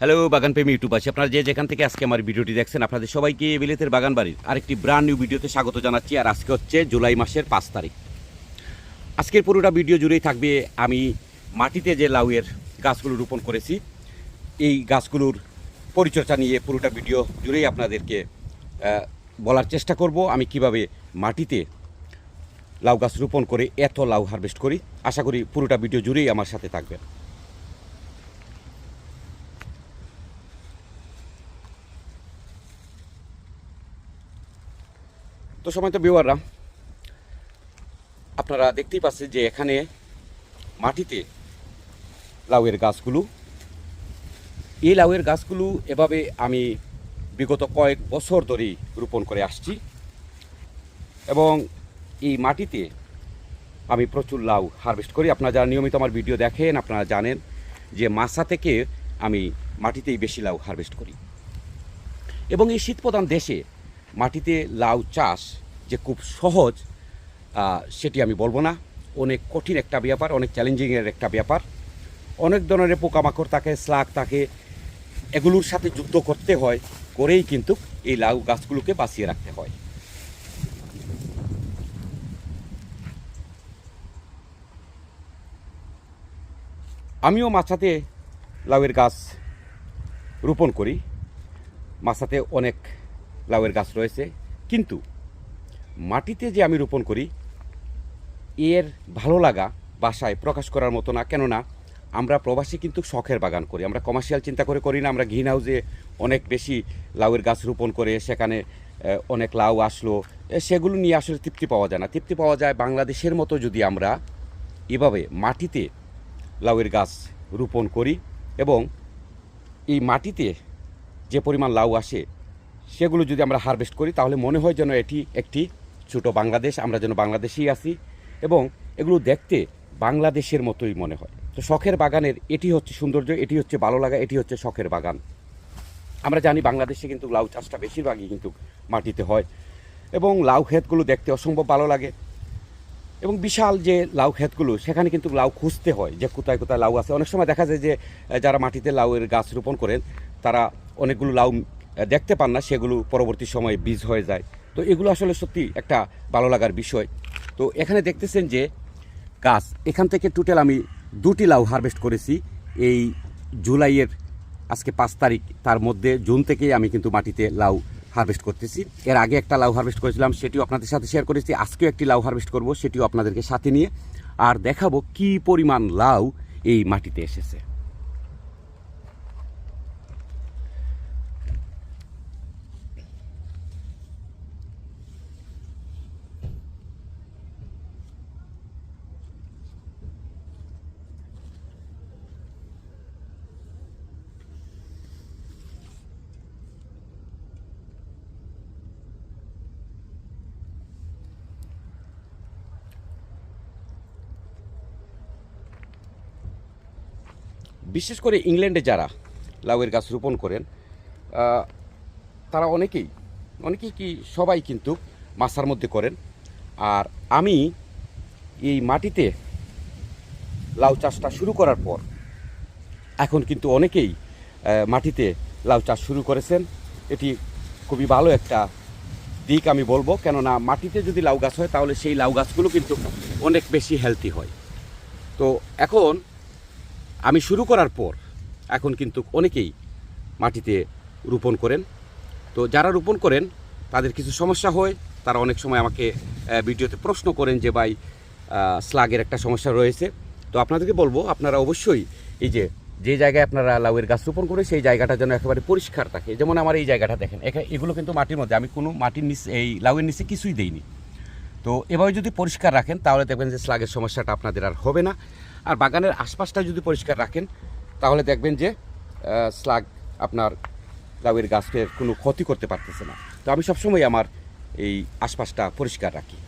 Hello বাগান প্রেমী YouTube আছে। আপনারা যে যেখান থেকে আজকে আমার ভিডিওটি দেখছেন, আপনাদের সবাইকে বিলেতের বাগান বাড়ির আরেকটি ব্রান্ড নিউ ভিডিওতে স্বাগত জানাচ্ছি। আর আজকে হচ্ছে জুলাই মাসের পাঁচ তারিখ। আজকের পুরোটা ভিডিও জুড়েই থাকবে আমি মাটিতে যে লাউয়ের গাছগুলো রোপণ করেছি, এই গাছগুলোর পরিচর্যা নিয়ে পুরোটা ভিডিও জুড়েই আপনাদেরকে বলার চেষ্টা করব আমি কীভাবে মাটিতে লাউ গাছ রোপণ করে এত লাউ হারভেস্ট করি। আশা করি পুরোটা ভিডিও জুড়েই আমার সাথে থাকবেন। তো সময় তো বিওয়াররা আপনারা দেখতেই পাচ্ছেন যে এখানে মাটিতে লাউয়ের গাছগুলো। এই লাউয়ের গাছগুলো এভাবে আমি বিগত কয়েক বছর ধরেই রোপণ করে আসছি এবং এই মাটিতে আমি প্রচুর লাউ হারভেস্ট করি। আপনারা যারা নিয়মিত আমার ভিডিও দেখেন, আপনারা জানেন যে মাসা থেকে আমি মাটিতেই বেশি লাউ হারভেস্ট করি। এবং এই শীতপ্রধান দেশে মাটিতে লাউ চাষ যে খুব সহজ সেটি আমি বলব না। অনেক কঠিন একটা ব্যাপার, অনেক চ্যালেঞ্জিংয়ের একটা ব্যাপার। অনেক ধরনের পোকামাকড় থাকে স্লাগ থাকে, এগুলোর সাথে যুদ্ধ করতে হয়, করেই কিন্তু এই লাউ গাছগুলোকে বাঁচিয়ে রাখতে হয়। আমিও মাছাতে লাউয়ের গাছ রোপণ করি। মাছাতে অনেক লাউয়ের গাছ রয়েছে। কিন্তু মাটিতে যে আমি রোপণ করি, এর ভালো লাগা বাসায় প্রকাশ করার মতো না। কেননা আমরা প্রবাসী কিন্তু শখের বাগান করি। আমরা কমার্শিয়াল চিন্তা করে করি না। আমরা গ্রিন হাউসে অনেক বেশি লাউয়ের গাছ রোপণ করে, সেখানে অনেক লাউ আসলো। সেগুলো নিয়ে আসলে তৃপ্তি পাওয়া যায় না। তৃপ্তি পাওয়া যায় বাংলাদেশের মতো যদি আমরা এভাবে মাটিতে লাউয়ের গাছ রোপণ করি এবং এই মাটিতে যে পরিমাণ লাউ আসে সেগুলো যদি আমরা হারভেস্ট করি, তাহলে মনে হয় যেন এটি একটি ছোটো বাংলাদেশ, আমরা যেন বাংলাদেশেই আছি এবং এগুলো দেখতে বাংলাদেশের মতোই মনে হয়। তো শখের বাগানের এটি হচ্ছে সৌন্দর্য, এটি হচ্ছে ভালো লাগা, এটি হচ্ছে শখের বাগান। আমরা জানি বাংলাদেশে কিন্তু লাউ চাষটা বেশিরভাগই কিন্তু মাটিতে হয় এবং লাউ ক্ষেতগুলো দেখতে অসম্ভব ভালো লাগে। এবং বিশাল যে লাউ ক্ষেতগুলো, সেখানে কিন্তু লাউ খুঁজতে হয় যে কোথায় কোথায় লাউ আছে। অনেক সময় দেখা যায় যে, যারা মাটিতে লাউয়ের গাছ রোপণ করেন, তারা অনেকগুলো লাউ দেখতে পান না, সেগুলো পরবর্তী সময়ে বীজ হয়ে যায়। তো এগুলো আসলে সত্যি একটা ভালো লাগার বিষয়। তো এখানে দেখতেছেন যে গাছ, এখান থেকে টোটাল আমি দুটি লাউ হারভেস্ট করেছি। এই জুলাইয়ের আজকে পাঁচ তারিখ, তার মধ্যে জুন থেকেই আমি কিন্তু মাটিতে লাউ হারভেস্ট করতেছি। এর আগে একটা লাউ হারভেস্ট করেছিলাম, সেটিও আপনাদের সাথে শেয়ার করেছি। আজকেও একটি লাউ হারভেস্ট করব, সেটিও আপনাদেরকে সাথে নিয়ে। আর দেখাবো কি পরিমাণ লাউ এই মাটিতে এসেছে। বিশেষ করে ইংল্যান্ডে যারা লাউয়ের গাছ রোপণ করেন তারা অনেকেই অনেকেই কি সবাই কিন্তু মাছার মধ্যে করেন। আর আমি এই মাটিতে লাউ চাষটা শুরু করার পর এখন কিন্তু অনেকেই মাটিতে লাউ চাষ শুরু করেছেন। এটি খুবই ভালো একটা দিক আমি বলব, কেননা মাটিতে যদি লাউ গাছ হয় তাহলে সেই লাউ গাছগুলো কিন্তু অনেক বেশি হেলদি হয়। তো এখন আমি শুরু করার পর এখন কিন্তু অনেকেই মাটিতে রোপণ করেন। তো যারা রোপণ করেন, তাদের কিছু সমস্যা হয়। তারা অনেক সময় আমাকে ভিডিওতে প্রশ্ন করেন যে, ভাই স্লাগের একটা সমস্যা রয়েছে। তো আপনাদেরকে বলব, আপনারা অবশ্যই এই যে যে জায়গায় আপনারা লাউয়ের গাছ রোপণ করে সেই জায়গাটা যেন একেবারে পরিষ্কার থাকে। যেমন আমার এই জায়গাটা দেখেন এখানে এগুলো কিন্তু মাটির মধ্যে, আমি কোনো মাটির নিচে, এই লাউয়ের নিচে কিছুই দেইনি। তো এভাবে যদি পরিষ্কার রাখেন, তাহলে দেখবেন যে স্লাগের সমস্যাটা আপনাদের আর হবে না। আর বাগানের আশপাশটা যদি পরিষ্কার রাখেন, তাহলে দেখবেন যে স্লাগ আপনার লাউয়ের গাছের কোনো ক্ষতি করতে পারতেছে না। তো আমি সবসময় আমার এই আশপাশটা পরিষ্কার রাখি।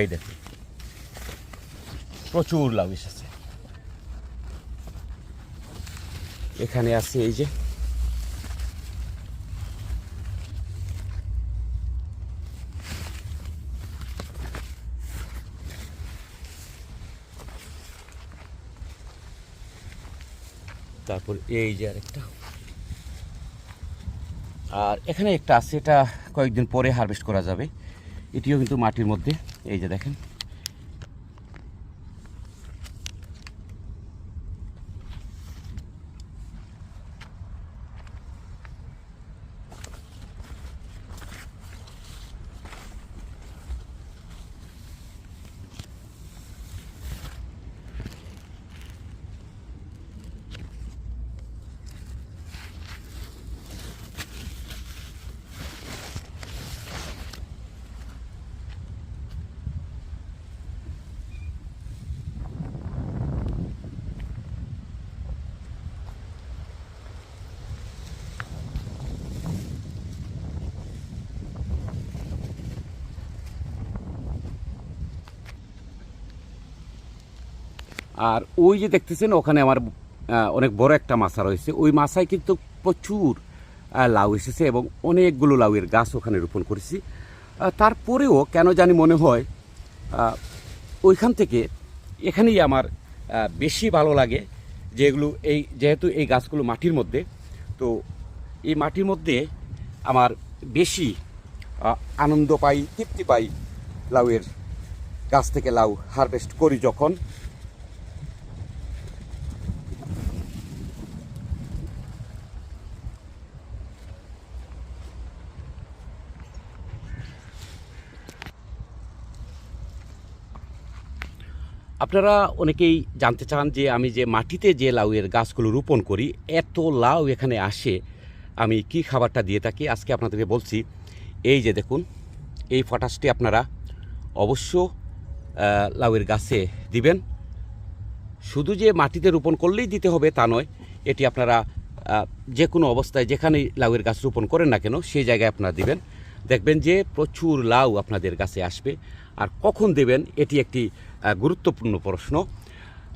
এই দেখুন। প্রচুর লাউ এসেছে এখানে আছে এই যে। তারপর এই যে আরেকটা। আর এখানে একটা আছে, এটা কয়েকদিন পরে হারভেস্ট করা যাবে। এটিও কিন্তু মাটির মধ্যে। এই যে দেখেন। আর ওই যে দেখতেছেন, ওখানে আমার অনেক বড় একটা মাছা রয়েছে। ওই মাছায় কিন্তু প্রচুর লাউ এসেছে এবং অনেকগুলো লাউয়ের গাছ ওখানে রোপণ করেছি। তারপরেও কেন জানি মনে হয় ওইখান থেকে এখানেই আমার বেশি ভালো লাগে যেগুলো এই, যেহেতু এই গাছগুলো মাটির মধ্যে। তো এই মাটির মধ্যে আমার বেশি আনন্দ পাই, তৃপ্তি পাই লাউয়ের গাছ থেকে লাউ হারভেস্ট করি যখন। আপনারা অনেকেই জানতে চান যে আমি যে মাটিতে যে লাউয়ের গাছগুলো রোপণ করি, এত লাউ এখানে আসে, আমি কি খাবারটা দিয়ে থাকি? আজকে আপনাদেরকে বলছি, এই যে দেখুন, এই পটাশটি আপনারা অবশ্য লাউয়ের গাছে দিবেন। শুধু যে মাটিতে রোপণ করলেই দিতে হবে তা নয়, এটি আপনারা যে কোনো অবস্থায় যেখানেই লাউয়ের গাছ রোপণ করেন না কেন, সেই জায়গায় আপনারা দিবেন। দেখবেন যে প্রচুর লাউ আপনাদের কাছে আসবে। আর কখন দেবেন, এটি একটি গুরুত্বপূর্ণ প্রশ্ন।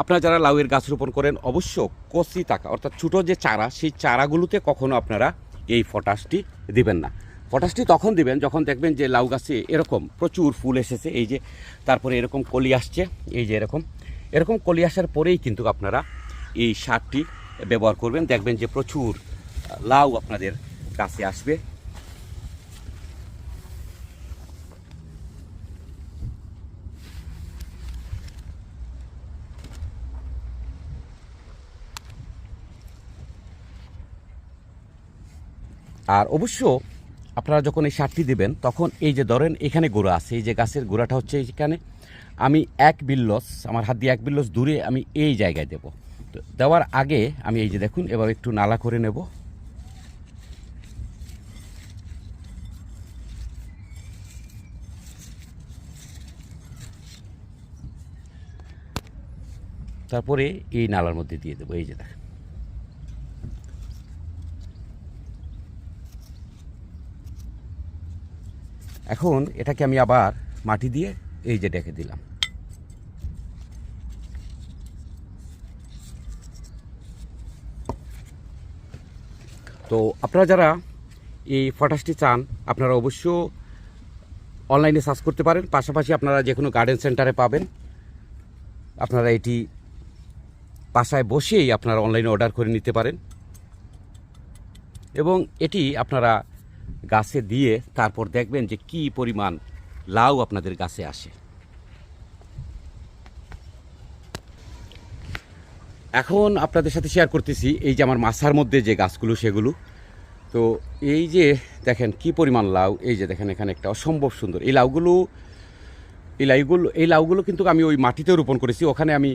আপনারা যারা লাউয়ের গাছ রোপণ করেন, অবশ্য কচি টাকা, অর্থাৎ ছোটো যে চারা, সেই চারাগুলোতে কখনো আপনারা এই পটাশটি দিবেন না। পটাশটি তখন দিবেন যখন দেখবেন যে লাউ গাছে এরকম প্রচুর ফুল এসেছে, এই যে তারপরে এরকম কলি আসছে, এই যে এরকম। এরকম কলি আসার পরেই কিন্তু আপনারা এই সারটি ব্যবহার করবেন। দেখবেন যে প্রচুর লাউ আপনাদের কাছে আসবে। আর অবশ্য আপনারা যখন এই সারটি দেবেন, তখন এই যে ধরেন এখানে গোড়া আছে, এই যে গাছের গোড়াটা হচ্ছে এখানে আমি এক বিল্লস, আমার হাত দিয়ে এক বিল্লস দূরে আমি এই জায়গায় দেব। তো দেওয়ার আগে আমি এই যে দেখুন, এবার একটু নালা করে নেব। তারপরে এই নালার মধ্যে দিয়ে দেবো, এই যে দেখেন। এখন এটাকে আমি আবার মাটি দিয়ে এই যে ডেকে দিলাম। তো আপনারা যারা এই ফটাসটি চান, আপনারা অবশ্য অনলাইনে সার্চ করতে পারেন। পাশাপাশি আপনারা যে কোনো গার্ডেন সেন্টারে পাবেন। আপনারা এটি বাসায় বসেই আপনারা অনলাইনে অর্ডার করে নিতে পারেন। এবং এটি আপনারা গাছে দিয়ে তারপর দেখবেন যে কি পরিমাণ লাউ আপনাদের গাছে আসে। এখন আপনাদের সাথে শেয়ার করতেছি এই যে আমার মাছার মধ্যে যে গাছগুলো, সেগুলো। তো এই যে দেখেন কি পরিমাণ লাউ, এই যে দেখেন এখানে একটা অসম্ভব সুন্দর। এই লাউগুলো এই লাউগুলো এই লাউগুলো কিন্তু আমি ওই মাটিতে রোপণ করেছি। ওখানে আমি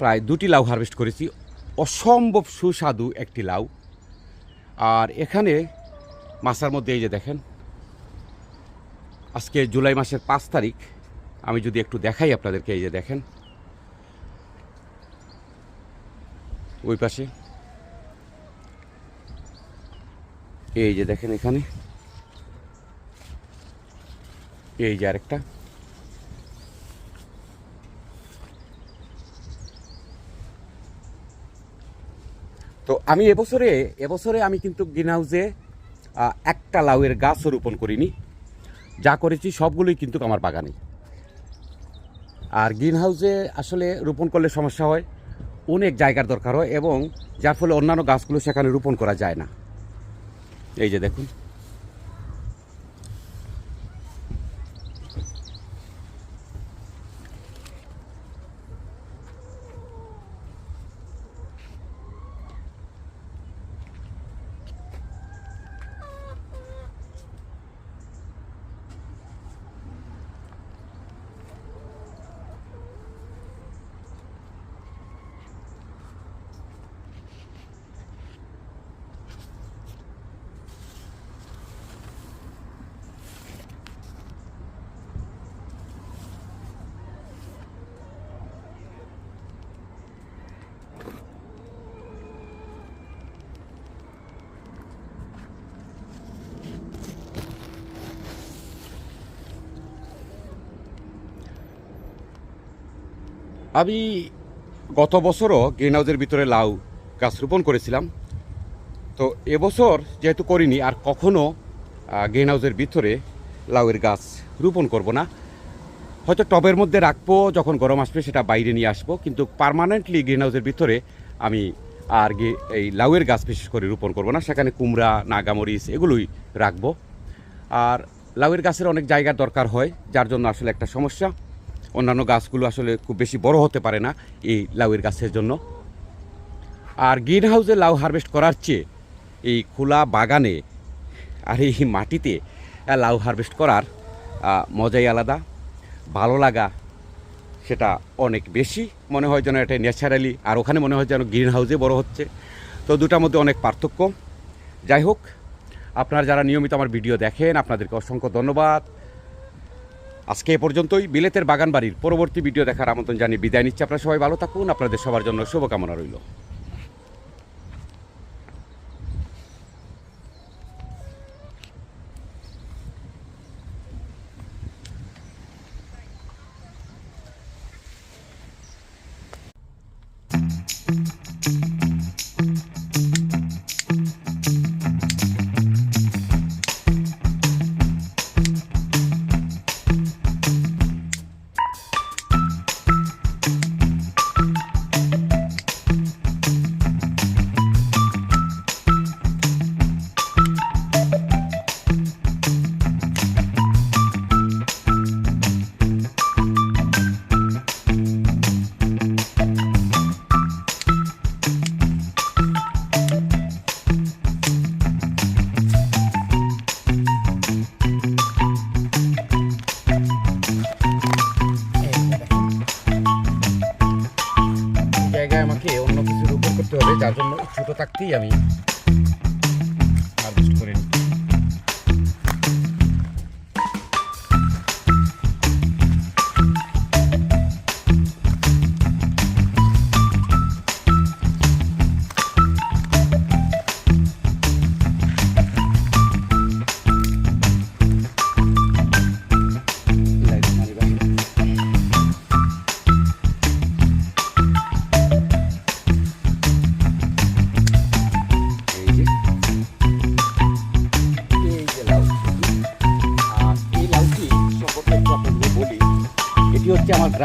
প্রায় দুটি লাউ হারভেস্ট করেছি। অসম্ভব সুস্বাদু একটি লাউ। আর এখানে মাছার মধ্যে এই যে দেখেন, আজকে জুলাই মাসের পাঁচ তারিখ, আমি যদি একটু দেখাই আপনাদেরকে এই যে দেখেন, ওই পাশে, এই যে দেখেন এখানে, এই যে আরেকটা, তো আমি এবছরে এবছরে আমি কিন্তু গ্রিন হাউসে একটা লাউয়ের গাছও রোপণ করিনি। যা করেছি, সবগুলোই কিন্তু আমার বাগানে। আর গ্রিন হাউসে আসলে রোপণ করলে সমস্যা হয়, অনেক জায়গার দরকার হয় এবং যার ফলে অন্যান্য গাছগুলো সেখানে রোপণ করা যায় না। এই যে দেখুন। আমি গত বছরও গ্রিন হাউসের ভিতরে লাউ গাছ রোপণ করেছিলাম। তো এবছর যেহেতু করিনি, আর কখনও গ্রিন হাউসের ভিতরে লাউয়ের গাছ রোপণ করব না। হয়তো টবের মধ্যে রাখব, যখন গরম আসবে সেটা বাইরে নিয়ে আসব, কিন্তু পার্মানেন্টলি গ্রিন হাউসের ভিতরে আমি আর এই লাউয়ের গাছ বিশেষ করে রোপণ করব না। সেখানে কুমড়া, নাগামরিচ এগুলোই রাখব। আর লাউয়ের গাছের অনেক জায়গার দরকার হয়, যার জন্য আসলে একটা সমস্যা। অন্যান্য গাছগুলো আসলে খুব বেশি বড় হতে পারে না এই লাউয়ের গাছের জন্য। আর গ্রিন হাউসে লাউ হারভেস্ট করার চেয়ে এই খোলা বাগানে আর এই মাটিতে লাউ হারভেস্ট করার মজাই আলাদা। ভালো লাগা সেটা অনেক বেশি। মনে হয় যেন এটা ন্যাচারালি আর ওখানে মনে হয় যেন গ্রিন হাউসে বড় হচ্ছে। তো দুটার মধ্যে অনেক পার্থক্য। যাই হোক, আপনারা যারা নিয়মিত আমার ভিডিও দেখেন, আপনাদেরকে অসংখ্য ধন্যবাদ। আজকে এ পর্যন্তই বিলেতের বাগান বাড়ির পরবর্তী ভিডিও দেখার আমন্ত্রণ জানিয়ে বিদায় নিচ্ছি। আপনারা সবাই ভালো থাকুন। আপনাদের সবার জন্য শুভকামনা রইল। ছোট থাকতেই আমি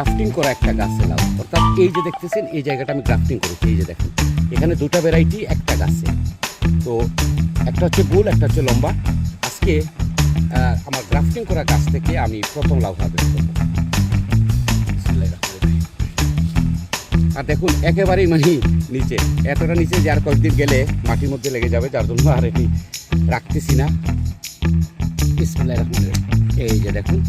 গ্রাফটিং করা একটা গাছের লাউ অর্থাৎ এই যে দেখতেছেন, এই জায়গাটা আমি গ্রাফটিং করেছি, এই যে দেখেন। এখানে দুটো ভ্যারাইটি একটা গাছে। তো একটা হচ্ছে গোল, একটা হচ্ছে লম্বা। আজকে আমার গ্রাফটিং করা গাছ থেকে আমি প্রথম রহমানির রহিম। আর দেখুন, একেবারেই মানে নিচে। এতটা নিচে যে আর কয়েকদিন গেলে মাটির মধ্যে লেগে যাবে, যার জন্য আর এটি রাখতেছি না। এই যে দেখুন